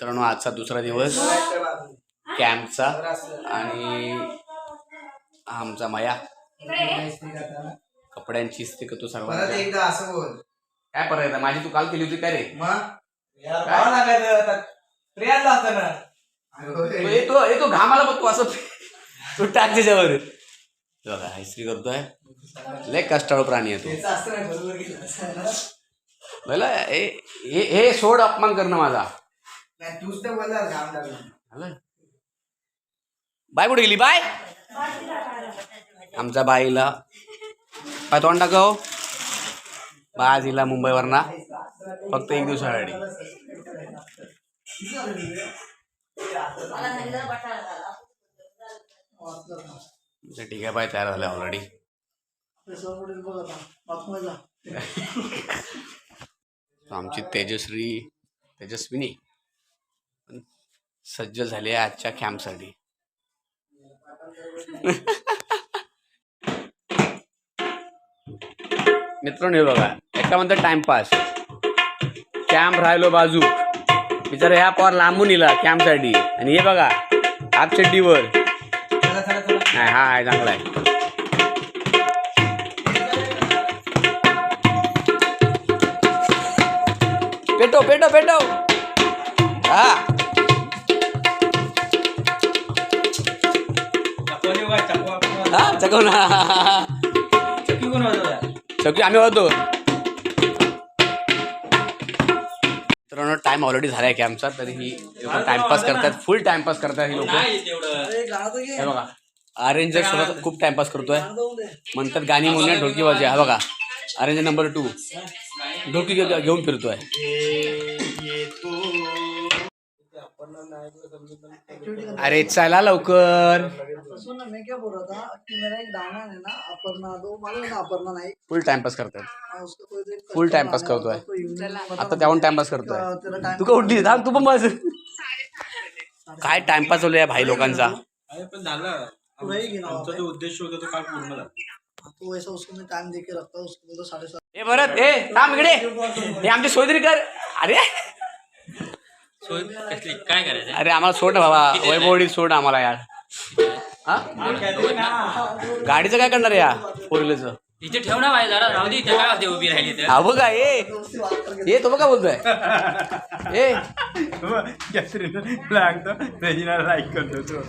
मित्रांनो आजचा दुसरा दिवस कॅम्पचा आणि आमचा माया. कपड्यांची इस्त्री करतो परत सर्वांच्या एकदा असं बोल. काय परत? माझी तू काल केली होती काय? रे तो येतो येतो घामाला बघतो असं. तो टाक त्याच्यावर. बघा इस्त्री करतोय. लय कष्टाळू प्राणी आहे. तो. हे सोड अपमान करणं माझा. बाय कुठे गेली? बाय. आमच्या बाईला. काय तोंड टाकव बाय आज हिला मुंबईवरना. फक्त एक दिवसासाठी म्हणजे ठीक आहे बाय तयार झाले ऑलरेडी आमची तेजश्री तेजस्विनी. सज्ज झाले आजच्या कॅम्पसाठी. मित्रांनो हे बघा एका म्हणतात टाइमपास कॅम्प राहिलो बाजू. बिचारा ह्या पॉर लांबून इला कॅम्पसाठी. आणि हे बघा हाफ चड्डीवर. नाही हा आहे चांगला आहे. पेटो पेटो पेटो हा. चकव ना. चक्की कोण वाजवला? चकली आम्ही होतो. मित्रांनो टाइम ऑलरेडी झाला आहे कॅम्पचा तरी ही लोक टाइमपास करतात फुल टाइमपास करतात ही लोक. हे बघा अरेंजर सोबत खूप टाइमपास करतोय. म्हणतात गाणी म्हणून ढोलकी वाजे हा बघा. अरेंजर नंबर टू ढोलकी घे- घेऊन फिरतोय. अरे चला लवकर. सुन ना मैं क्या बोल रहा था कि मेरा एक गाना है ना अपर्णा दो मालूम है ना अपर्णा नाइक फुल टाइमपास करतात हाँ, उसका कोई तो एक Full कस्टम time pass गाना है, करतोय. evening पता आता त्याहून. टाइमपास करतोय. तेरा- तेरा time तू का उठली? थांब तू पण बस. काय टाइमपास चालू आहे भाई लोकांचा? अरे पण झालं. पुरा ही आमचा जो उद्देश होता तो काल पूर्ण झाला. हाँ, तो वैसा उसको मैं टाइम दे के रखता हूँ उसको बोलता साढ़े सात ए भरत ए थांब इकडे. हे आमची सोयदरी कर. अरे. सोय कसली? काय करायचं अरे आम्हाला सोड ना बाबा. वैभवडी सोड आम्हाला यार. हा? गाडीचं काय करणार या फोर व्हीलरचं इथे ठेव ना बाई जरा राहू दे काय होते उभी राहिली तर हा बघा ए ए तो बघा बोलतोय. ए लागतो रेजिनाला लाईक करतो तो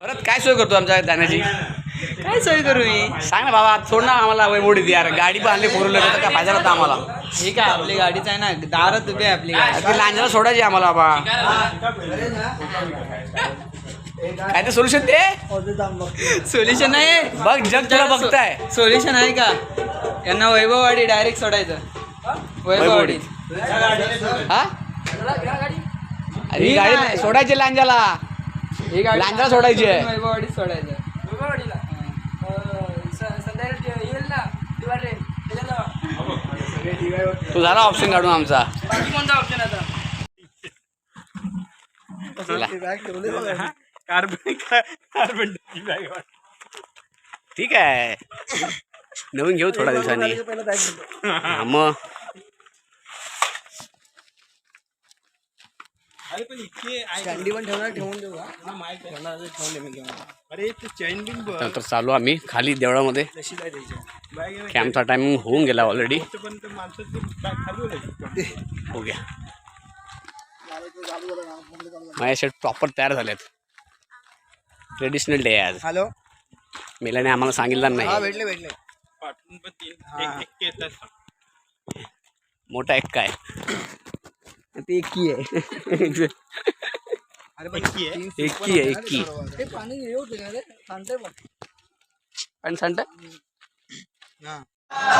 परत काय सोय करतो आमच्या जाण्याची काय सोय करू मी? सांग ना बाबा सोड ना आम्हाला वैभवडी यार. गाडी पण आणली फोर व्हीलर काय फायदा होता आम्हाला. हे काय आपली गाडीच आहे ना दारात उभी आहे आपली. गाडी ती लांजाला सोडायची आम्हाला बाबा. काय ते सोल्युशन ते? सोल्युशन नाही. बघ जग तुला बघताय. सोल्युशन आहे का? यांना वैभववाडी डायरेक्ट सोडायचं. वैभववाडी. हा? अरे ही गाडी. नाही, सोडायची लांजाला. ही गाडी लांजाला सोडायची. आहे. वैभववाडी सोडायचं. तू झाला ऑप्शन काढून आमचा. चला. कार्बन कार्बन ठीक है। नवीन घे थोड़ा दिवस मग। अरे पण इतके चालू आम्ही खाली देवळामध्ये. कॅम्पचा टायमिंग होऊन गेला ऑलरेडी हो गया. मैं शर्ट प्रॉपर तैयार ट्रेडिशनल डे आहे आज हॅलो मेलाने आम्हाला सांगितलं हा नाही भेटले भेटले पाठवून पण तीन एक एक येतात मोठा एक काय ते एकी आहे अरे एक्की आहे? तीन एक्की आहे, एक्की. ते पाणी हे होते का रे सांगते पण पण सांगता हा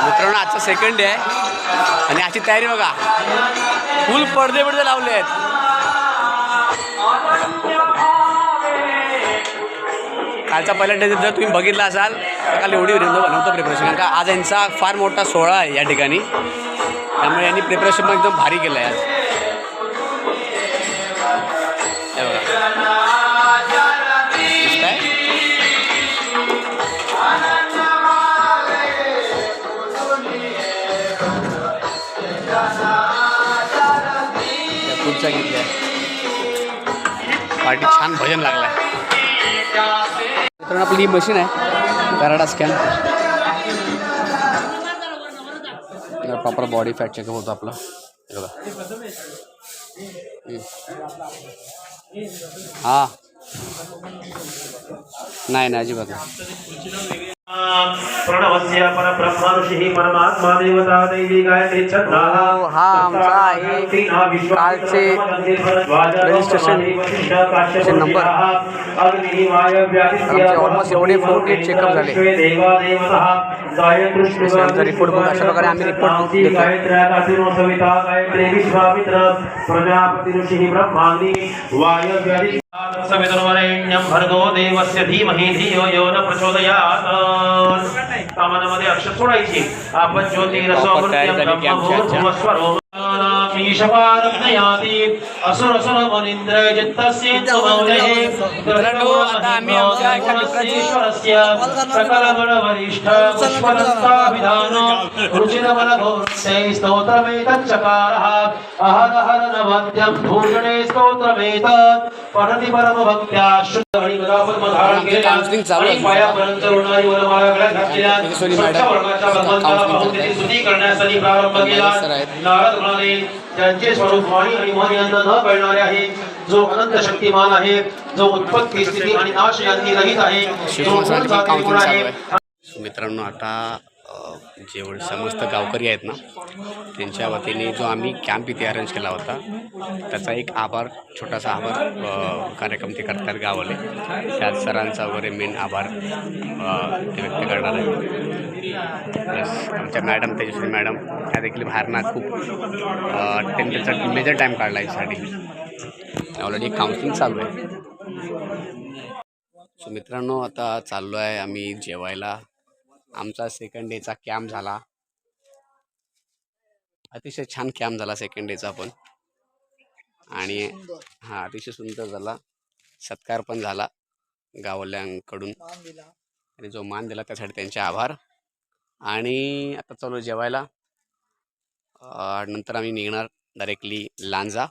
मित्रांनो आजचा सेकंड डे आहे आणि आजची तयारी बघा फुल पडदे पडदे लावले आहेत कालचा पहिला डे जर तुम्ही बघितला असाल तर काल एवढी नव्हतं प्रिपरेशन कारण का आज यांचा फार मोठा सोहळा आहे या ठिकाणी. त्यामुळे यांनी प्रिपरेशन पण एकदम भारी केलं आहे आज. हे बघा. पुढच्या आहे पार्टी छान भजन लागलं कारण आपली ही मशीन आहे. कराडा scan proper body fat checkup होतो आपलं. बघा. हा. नाही नाही अजिबात नाही. प्रणवस्य परब्रह्म ऋषिः परमात्मा देवता दैवी आहे कालचे registration नंबर. आमचे एवढे झाले. आमचा अशा प्रकारे आम्ही देतो. प्रजापती ऋषिः ब्रह्माग्नि वायव्यादि सवितुर्वरेण्यं भर्गो देवस्य धीमहि धियो यो न प्रचोदयात् कामामध्ये अक्षर सोडायची आपण Proper तयारी मित्रांनो, आता आम्ही आमच्या एका मित्राची पठति परमभक्त्या शुद्ध आणि गदापद्म धारण आहे. आणि पायापर्यंत उडणारी वरमाळा गळ्यात घातलेल्या स्वच्छ counseling भगवंताला. पाहून त्याची स्तुती करण्यासाठी प्रारंभ केला. नारद म्हणाले ज्यांचे स्वरूप वाणी आणि मन यांना न कळणारे आहे. जो अनंत शक्तिमान आहे जो उत्पत्ती स्थिती आणि नाश यांनी रहित आहे मित्रांनो आता जेवढे समस्त गावकरी आहेत ना त्यांच्या वतीने जो आम्ही कॅम्प इथे अरेंज केला होता त्याचा एक आभार छोटासा आभार कार्यक्रम ते करतात गावाले. त्यात सरांचा वगैरे मेन आभार ते व्यक्त करणार आहे प्लस आमच्या मॅडम तेजस्वी मॅडम त्या देखील बाहेरना खूप त्यांचा मेजर टाईम काढला यासाठी. ऑलरेडी काउन्सिलिंग चालू आहे. सो मित्रांनो आता चाललो आहे आम्ही जेवायला. आमचा सेकंड डेचा कॅम्प झाला. अतिशय छान कॅम्प झाला सेकंड डेचा पण. आणि हा अतिशय सुंदर झाला. सत्कार पण झाला गावल्यांकडून. आणि जो मान दिला त्यासाठी त्यांचे आभार. आणि आता चालू जेवायला. नंतर आम्ही निघणार डायरेक्टली लांजा.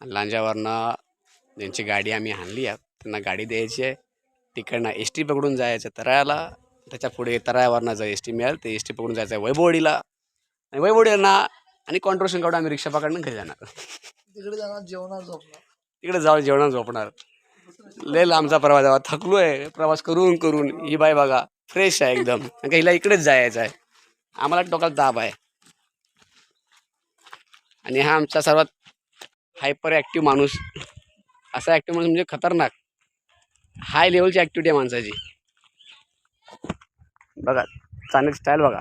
लांजावरनं ज्यांची गाडी आम्ही आणली आहे. त्यांना गाडी द्यायची आहे. तिकडनं एस टी पकडून जायचं तराळ्याला त्याच्या पुढे तराळ्यावरनं जर एस टी मिळेल ते एस टी पकडून जायचं आहे वैभवडीला. आणि वैभवडीला आणि कॉन्ट्रोशन काढून आम्ही रिक्षा पकडून घरी जाणार. तिकडे जाणार जेवणार झोपणार. तिकडे जाऊन जेवणात झोपणार. लय लांबचा प्रवास आहे. थकलो आहे प्रवास करून करून. ही बाई बघा फ्रेश आहे एकदम. हिला इकडेच जायचं आहे. आम्हाला टोकाला ताप आहे. आणि हा आमचा सर्वात हायपर ॲक्टिव्ह माणूस. असा ॲक्टिव्ह माणूस म्हणजे खतरनाक. हाय लेवलची ॲक्टिव्हिटी आहे माणसाची. बघा चांगली स्टाईल बघा.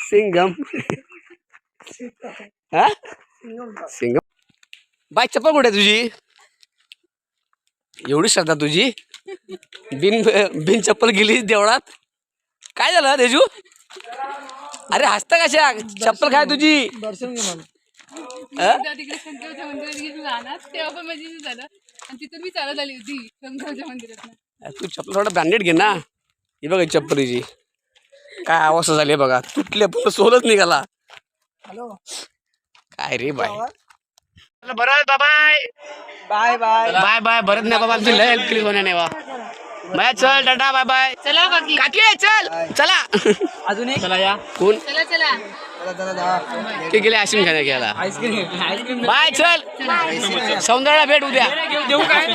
सिंगम. हा? सिंगम. बाय चप्पल कुठे आहे तुझी? एवढी श्रद्धा तुझी? बिन बिन चप्पल गेली देवळात? काय झालं रेजू अरे हसता कशा? चप्पल काय तुझी? दर्शन घे मला. अं? तेव्हा तिकडे शंकरच्या मंदिरात गेली जाणार तेव्हा पण माझी झालं. आणि तिथून मी चालत आली होती शंकरच्या मंदिरात तू चप्पल थोडं ब्रँडेड घे ना. ही बघा ही चप्पल हिची काय अवस्था झाली आहे बघा. तुटले पूर्ण सोलच निघाला. हॅलो. काय रे बाय बरं bye bye bye bye bye बरं नाही बाबा आमची लय हेल्प केली कोणी नाही बा बाय चल टाटा बाय बाय चला काकी काकी चल. चला. अजून एक? कोण? चला चला. चला चला जा. ते गेले आईस्क्रीम खायला घ्यायला आईस्क्रीम आईस्क्रीम बाय चल. सौंदर्याला भेट उद्या. देऊ काय.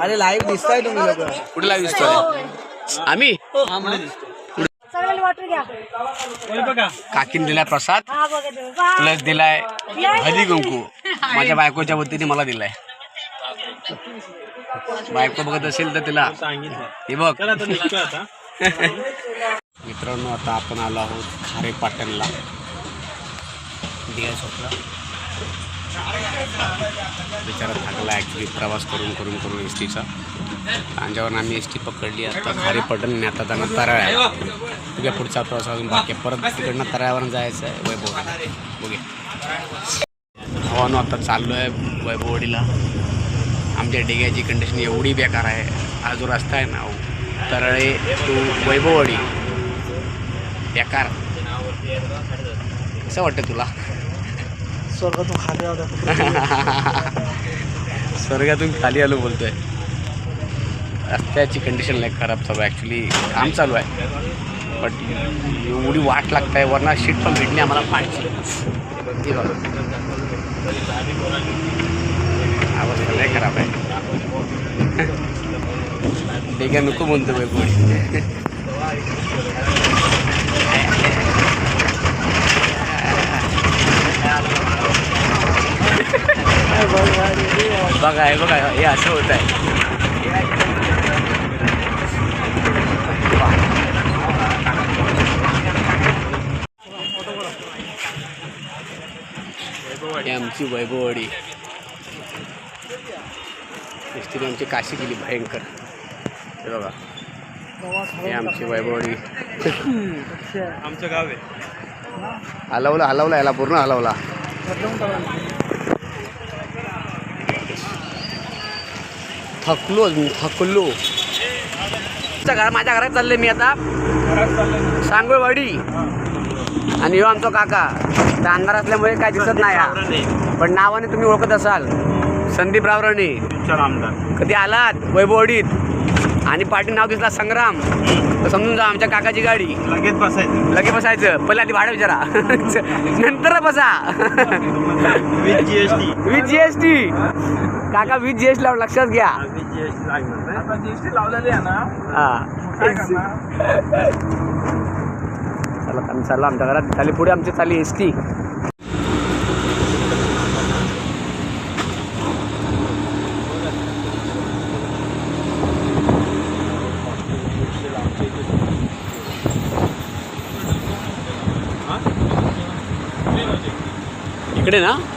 अरे लाईव्ह दिसताय तुम्ही लोक. कुठला दिसतोय? आम्ही? ओय बघा. काकीन दिलाय प्रसाद प्लस दिलाय हळदी कुंकू. माझ्या बायकोच्या वतीने मला दिलाय. बायको बघत असेल तर तिला. हे बघ. मित्रांनो आता आपण आलो आहोत खारे पाटणला. बिचारा थकला ॲक्च्युली प्रवास करून करून करून एस टीचा त्यांच्यावर आम्ही एस टी पकडली आता खारे पाटण आणि आता त्यांना तराळ आहे बघूया पुढचा प्रवास अजून बाकी. परत तिकडनं तराळ्यावरून जायचं आहे वैभव बघूया. हवानो आता चाललो आहे वैभववाडीला आमच्या डिग्याची कंडिशन एवढी बेकार आहे. हा जो रस्ता आहे ना तरळे टू वैभववाडी. बेकार. कसं वाटतं तुला? स्वर्गातून खाली आलं स्वर्गातून खाली आलो बोलतोय. रस्त्याची कंडिशन लय खराब चालू आहे ॲक्च्युली काम चालू आहे. बट एवढी वाट लागत आहे वरना शीट पण भेटली आम्हाला पाण्याची हे बघा अवस्था लय खराब आहे बेगा नको म्हणतो बाई कोणी बघा हे बघा हे असं होत आहे ही आमची वैभववाडी नुसती आमची काशी गेली भयंकर. हे बघा. हे आमची वैभववाडी. आमचं गाव आहे. हलवला हलवला याला पूर्ण हलवला. थकलो थकलो. घरा माझ्या घरात चालले मी आता. सांगोळवाडी. आणि ह्यो आमचा काका. अंधार असल्यामुळे काय दिसत नाही पण नावाने तुम्ही ओळखत असाल. संदीप रावराणे आमदार. कधी आलात? वैभववाडीत. आणि पाठी नाव दिसला संग्राम. तर समजून जा आमच्या काकाची गाडी. लगेच बसायचं. लगे बसायचं. पहिला आधी भाडं विचारा. नंतर बसा. With G S T with G S T काका विथ जी एस लावून लक्षात घ्या. विथ जी एस टी लागणार. जी एस टी लावलेली आहे ना. हा. चला आम्ही चाललो आमच्या घरात. खाली पुढे आमची चालली एस टी इकडे ना